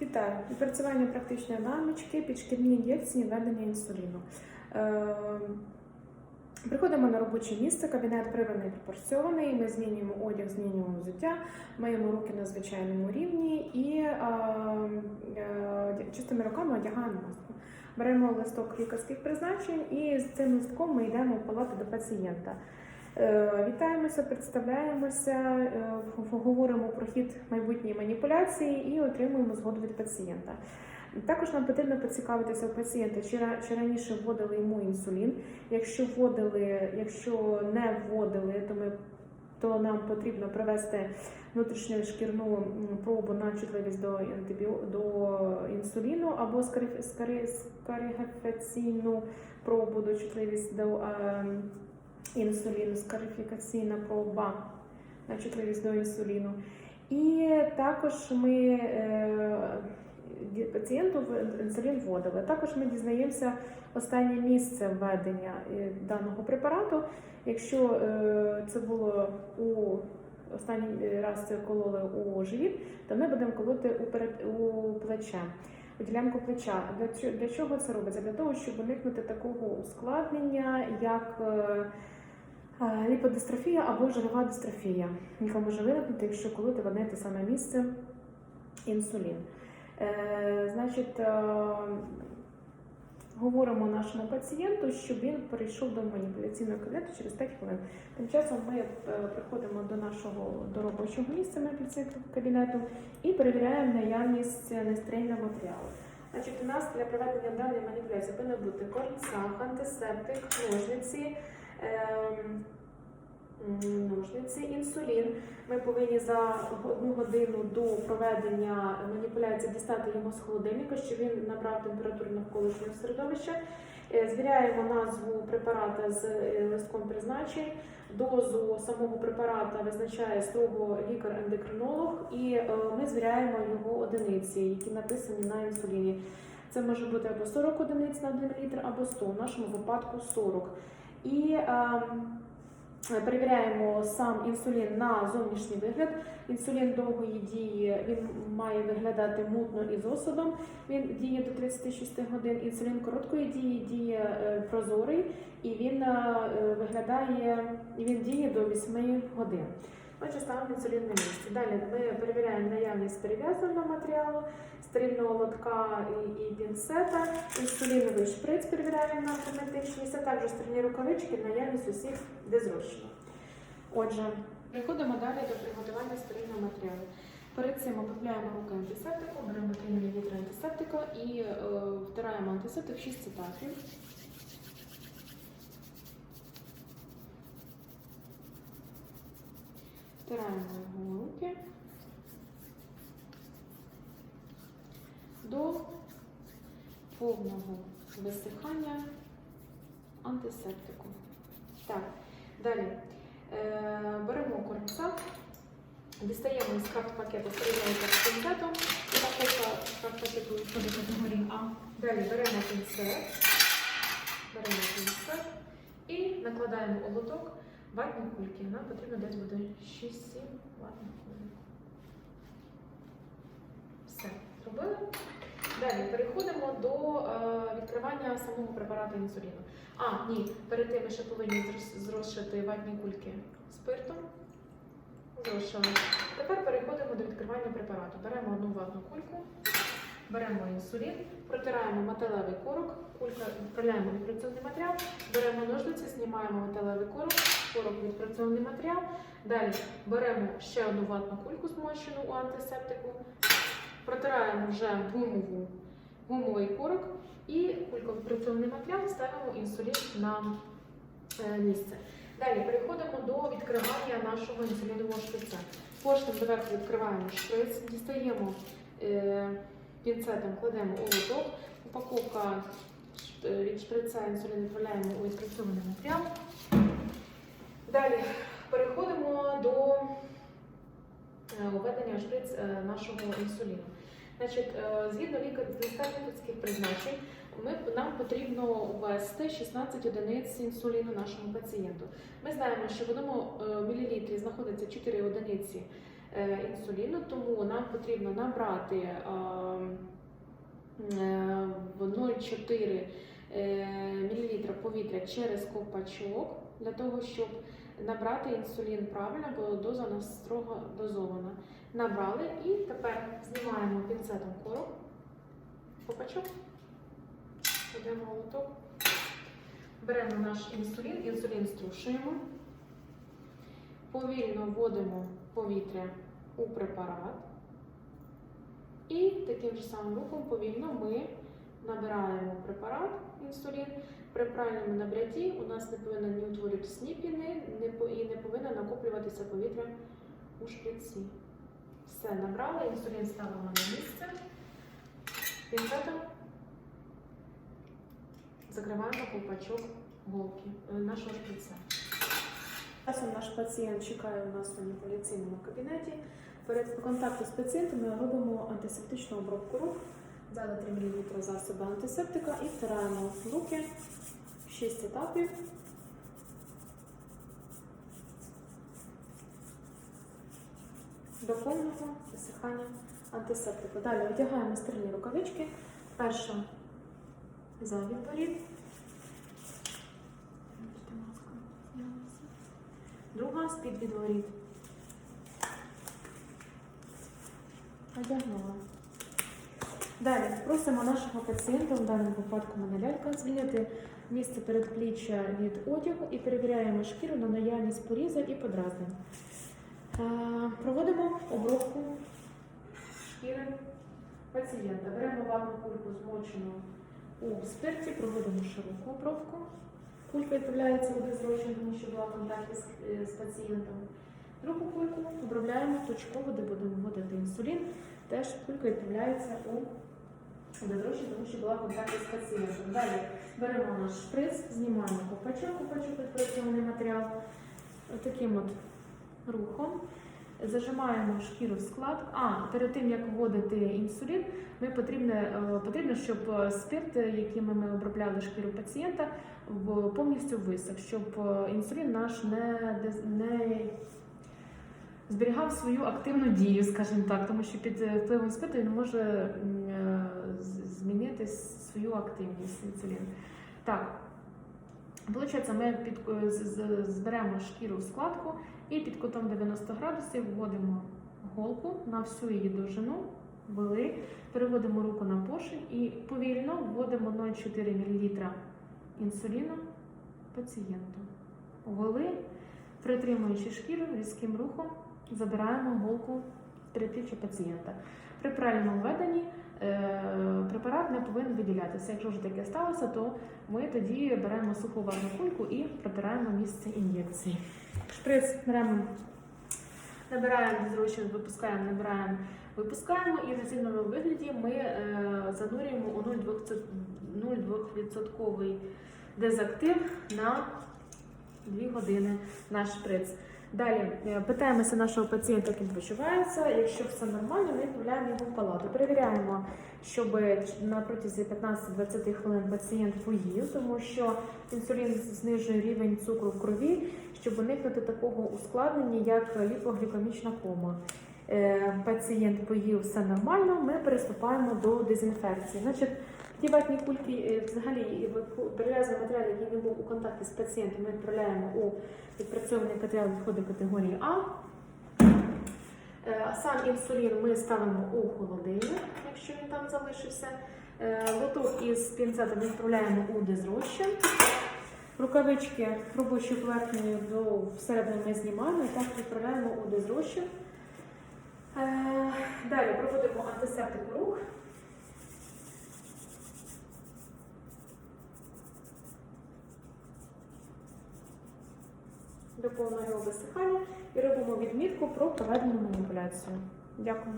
Вітаю! Відпрацювання практичної намічки, підшкірні ін'єкції, введення інсуліну. Е, Приходимо на робоче місце, кабінет прибраний пропорційований, ми змінюємо одяг, змінюємо взуття, миємо руки на звичайному рівні і е, е, чистими руками одягаємо маску. Беремо листок лікарських призначень і з цим листком ми йдемо в палату до пацієнта. Е, Вітаємося, представляємося, е, говоримо про хід майбутньої маніпуляції і отримуємо згоду від пацієнта. Також нам потрібно поцікавитися у пацієнта, чи, раніше вводили йому інсулін. Якщо вводили, якщо не вводили, то ми то нам потрібно провести внутрішню шкірну пробу на чутливість до до інсуліну або скариф- скари- пробу до чутливість до е, інсуліну, скарифікаційна проба на чутливість до інсуліну. І також ми е, пацієнту інсулін вводили. Також ми дізнаємося останнє місце введення е, даного препарату. Якщо е, це було у останній раз це кололи у живіт, то ми будемо колоти у, перед- у плече. У ділянку плеча. Для чого, це робиться? Для того, щоб уникнути такого ускладнення, як е, ліподистрофія або жирова дистрофія, яка може виникнути, якщо колоти в те саме місце інсулін. Е, значить, е, говоримо нашому пацієнту, щоб він перейшов до маніпуляційного кабінету через 5 хвилин. Тим часом ми е, приходимо до нашого до робочого місця маніпуляційного кабінету і перевіряємо наявність нестерильного матеріалу. Значить, у нас для проведення даної маніпуляції повинна бути корнсах, антисептик, ножниці. Ем, Ножниці, інсулін. Ми повинні за одну годину до проведення маніпуляції дістати його з холодильника, щоб він набрав температуру навколишнього середовища. Е, Звіряємо назву препарата з е, листком призначень. Дозу самого препарата визначає строго лікар-ендокринолог, і е, ми звіряємо його одиниці, які написані на інсуліні. Це може бути або 40 одиниць на 1 літр, або 100, в нашому випадку 40. І ем, Перевіряємо сам інсулін на зовнішній вигляд. Інсулін довгої дії він має виглядати мутно і з осадом. Він діє до 36 годин. Інсулін короткої дії діє е, прозорий і він е, виглядає він діє до 8 годин. Отже, ставимо інсулін на місці. Далі ми перевіряємо наявність перев'язаного матеріалу, стерильного лотка і, і пінцета, інсуліновий шприц перевіряємо на герметичність, а також стерильні рукавички, наявність усіх де зручно. Отже, переходимо далі до приготування стерильного матеріалу. Перед цим обробляємо руки антисептиком, беремо 3 мл антисептика і е, втираємо антисептик 6 цитатрів. Втираємо його руки до повного висихання антисептику. Так, далі е, беремо корнсак, дістаємо із крафт-пакету стерильного з пінцетом, упаковка крафт-пакету входить в категорії А. Далі беремо пінцет, беремо пінцет і накладаємо у лоток ватні кульки. Нам потрібно десь буде 6-7 ватних кульок. Все, зробили. Далі переходимо до е, відкривання самого препарату інсуліну. А, ні, перед тим ми ще повинні зрозчити ватні кульки спиртом. Зрощили. Тепер переходимо до відкривання препарату. Беремо одну ватну кульку, беремо інсулін, протираємо металевий корок, кулька відправляємо відпрацьований матеріал, беремо ножниці, знімаємо металевий корок, корок відпрацьований матеріал. Далі беремо ще одну ватну кульку змочену у антисептику, протираємо вже гумову, гумовий корок і кулькопрацьований матеріал ставимо інсулін на е, місце. Далі переходимо до відкривання нашого інсулінового шприця. Поршнем доверху відкриваємо шприц, дістаємо е, пінцетом, кладемо у лоток, упаковка е, від шприця інсулін відправляємо у відпрацьований матеріал. Далі переходимо до е, введення в шприц е, нашого інсуліну. Значить, е, згідно лікар- лікарських призначень, ми, нам потрібно ввести 16 одиниць інсуліну нашому пацієнту. Ми знаємо, що в одному е, мілілітрі знаходиться 4 одиниці е, інсуліну, тому нам потрібно набрати е, е, 0,4 мл повітря через ковпачок для того, щоб набрати інсулін правильно, бо доза у нас строго дозована. Набрали і тепер знімаємо пінцетом корок, ковпачок, кладемо молоток, беремо наш інсулін, інсулін струшуємо, повільно вводимо повітря у препарат. І таким же самим рухом повільно ми набираємо препарат інсулін. При правильному набрятті у нас не повинно ні утворюватися ні піни, і не повинно накоплюватися повітря у шприці. Все, набрали, інсулін ставимо на місце. Пінцетом закриваємо ковпачок голки е, нашого шприця. Часом наш пацієнт чекає у нас в маніпуляційному кабінеті. Перед контактом з пацієнтом ми робимо антисептичну обробку рук. Взяли 3 мл засобу антисептика і втираємо в руки 6 етапів. До повного висихання антисептику. Далі одягаємо стерні рукавички. Перша за відворіт. Друга з-під відворіт. Одягнула. Далі просимо нашого пацієнта, в даному випадку мене лялька, звільнити місце передпліччя від одягу і перевіряємо шкіру на наявність порізів і подразнень. Е, Проводимо обробку шкіри пацієнта. Беремо ватну кульку змочену у спирті, проводимо широку обробку. Кулька відправляється у безрочення, тому що була в контакті е, з пацієнтом. Другу кульку обробляємо точково, де будемо вводити інсулін. Теж кулька відправляється у безрочення, тому що була в контакті з пацієнтом. Далі беремо наш шприц, знімаємо ковпачок, ковпачок відпрацьований матеріал. Таким от рухом. Зажимаємо шкіру в склад. А перед тим як вводити інсулін, ми потрібно, е, потрібно, щоб е, спирт, е, яким ми обробляли шкіру пацієнта, повністю висох, щоб інсулін наш не, не зберігав свою активну дію, скажімо так, тому що під впливом спирту він може змінити свою активність інсулін. Так. Получається, ми під, е, зберемо шкіру в складку і під кутом 90 градусів вводимо голку на всю її довжину, вели, переводимо руку на пошив і повільно вводимо 0,4 мл інсуліну пацієнту. Ввели, притримуючи шкіру різким рухом, забираємо голку з передпліччя пацієнта. При правильному введенні повинен виділятися. Якщо вже таке сталося, то ми тоді беремо суху варну кульку і протираємо місце ін'єкції. Шприц беремо, набираємо зручно, випускаємо, набираємо, випускаємо і в доцільному вигляді ми е, занурюємо у 0,2% дезактив на 2 години наш шприц. Далі е, питаємося нашого пацієнта, як він почувається. Якщо все нормально, ми відправляємо його в палату. Перевіряємо, щоб на протязі 15-20 хвилин пацієнт поїв, тому що інсулін знижує рівень цукру в крові, щоб уникнути такого ускладнення, як ліпоглікемічна кома. Е, Пацієнт поїв все нормально, ми переступаємо до дезінфекції. Значить, ті ватні кульки, е, взагалі перев'язаний матеріал, який не був у контакті з пацієнтом, ми відправляємо у відпрацьований матеріал відходить категорії А. Е, Сам інсулін ми ставимо у холодильник, якщо він там залишився. Е, Лоток із пінцетом відправляємо у дезрозчин. Рукавички робочою поверхнею до всередини ми знімаємо і так відправляємо у дезрозчин. Е, Далі проводимо антисептику рук. До повного його висихання і робимо відмітку про проведену маніпуляцію. Дякую.